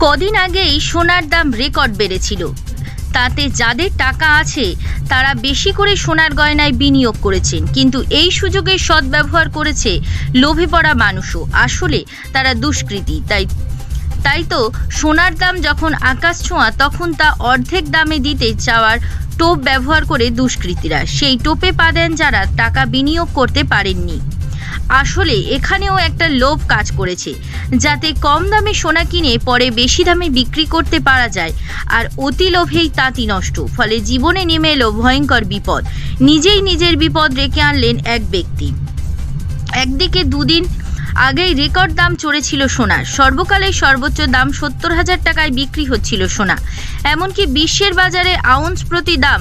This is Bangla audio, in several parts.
কদিন আগেই সোনার দাম রেকর্ড বেড়েছিল। তাতে যাদের টাকা আছে, তারা বেশি করে সোনার গয়নায় বিনিয়োগ করেছেন। কিন্তু এই সুযোগে সদ্ব্যবহার করেছে লোভে পড়া মানুষও। আসলে তারা দুষ্কৃতী, তাই তাই তো সোনার দাম যখন আকাশ ছোঁয়া, তখন তা অর্ধেক দামে দিতে চাওয়ার টোপ ব্যবহার করে দুষ্কৃতীরা। সেই টোপে পা দেন যারা, টাকা বিনিয়োগ করতে পারেননি। আসলে এখানেও একটা লোভ কাজ করেছে। যাতে কম দামে সোনা কিনে পরে বেশি দামে বিক্রি করতে পারা যায়, আর অতি লোভেই তাঁতি নষ্ট। ফলে জীবনে নেমে এলো ভয়ঙ্কর বিপদ। নিজেই নিজের বিপদ রেখে আনলেন এক ব্যক্তি। একদিকে দুদিন আগেই রেকর্ড দাম চড়েছিল সোনার সর্বকালের সর্বোচ্চ দাম সত্তর হাজার টাকায় বিক্রি হচ্ছিল সোনা। এমনকি বিশ্বের বাজারে আউন্স প্রতি দাম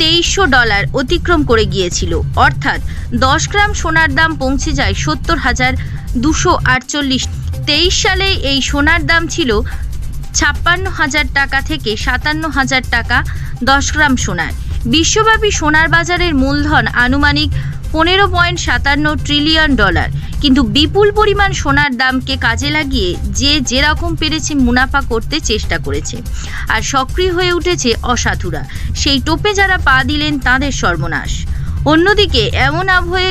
তেইশশো ডলার অতিক্রম করে গিয়েছিল। অর্থাৎ দশ গ্রাম সোনার দাম পৌঁছে যায় সত্তর হাজার দুশো আটচল্লিশ। তেইশ সালে এই সোনার দাম ছিল ছাপ্পান্ন হাজার টাকা থেকে সাতান্ন হাজার টাকা দশ গ্রাম সোনার। বিশ্বব্যাপী সোনার বাজারের মূলধন আনুমানিক পনেরো পয়েন্ট সাতান্ন ট্রিলিয়ন ডলার। কিন্তু বিপুল পরিমাণ সোনার দামকে কাজে লাগিয়ে যে যেরকম পেরেছে মুনাফা করতে চেষ্টা করেছে। আর সক্রিয় হয়ে উঠেছে অসাধুরা। সেই টোপে যারা পা দিলেন তাদের সর্বনাশ। অন্যদিকে এমন আবহে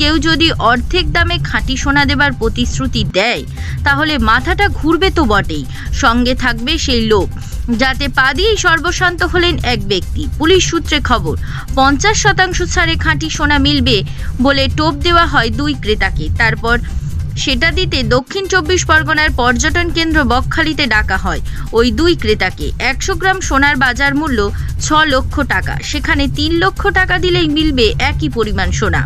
কেউ যদি অর্ধেক দামে খাঁটি সোনা দেবার প্রতিশ্রুতি দেয়, তাহলে মাথাটা ঘুরবে তো বটেই, সঙ্গে থাকবে সেই লোক যাতে পা দিয়েই সর্বশান্ত হলেন এক ব্যক্তি। পুলিশ সূত্রে খবর, পঞ্চাশ শতাংশ ছাড়ে খাঁটি সোনা মিলবে বলে টোপ দেওয়া হয় দুই ক্রেতাকে। তারপর সেটা দিতে দক্ষিণ চব্বিশ পরগনার পর্যটন কেন্দ্র বকখালিতে ডাকা হয়। ওই দুই ক্রেতাকে একশো গ্রাম সোনার বাজার মূল্য ছ লক্ষ টাকা, সেখানে তিন লক্ষ টাকা দিলেই মিলবে একই পরিমাণ সোনা।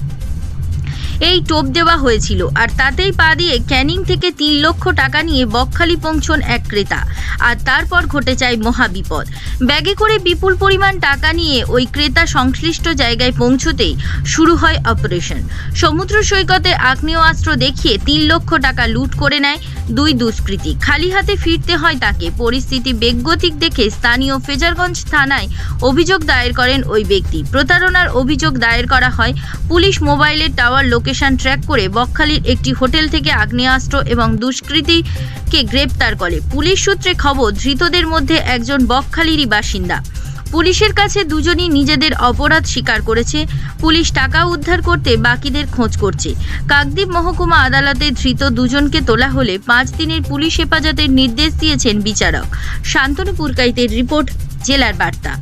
এই টোপ দেওয়া হয়েছিল। আর তাতেই পা দিয়ে ক্যানিং থেকে তিন লক্ষ টাকা নিয়ে বকখালি পৌঁছন এক ক্রেতা। আর তারপর ঘটে যায় মহাবিপদ। ব্যাগে করে বিপুল পরিমাণ টাকা নিয়ে ওই ক্রেতা সংশ্লিষ্ট জায়গায় পৌঁছতেই শুরু হয় অপারেশন। সমুদ্র সৈকতে আগ্নেয়াস্ত্র দেখিয়ে তিন লক্ষ টাকা লুট করে নেয় দুই দুষ্কৃতী। খালি হাতে ফিরতে হয় তাকে। পরিস্থিতি বেগগতিক দেখে স্থানীয় ফেজারগঞ্জ থানায় অভিযোগ দায়ের করেন ওই ব্যক্তি। প্রতারণার অভিযোগ দায়ের করা হয় পুলিশ মোবাইলের টাওয়ার লোকেশন ট্র্যাক করে বকখালির একটি হোটেল থেকে আগ্নেয়াস্ত্র এবং দুষ্কৃতীকে গ্রেপ্তার করে। পুলিশ সূত্রে খবর, ধৃতদের মধ্যে একজন বকখালিরই বাসিন্দা। পুলিশের কাছে দুজনই নিজেদের অপরাধ স্বীকার করেছে। পুলিশ টাকা উদ্ধার করতে বাকিদের খোঁজ করছে। কাকদ্বীপ মহকুমা আদালতে ধৃত দুজনকে তোলা হলে পাঁচ দিনের পুলিশ হেফাজতের নির্দেশ দিয়েছেন বিচারক। শান্তনু পুরকাইতের রিপোর্ট, জেলার বার্তা।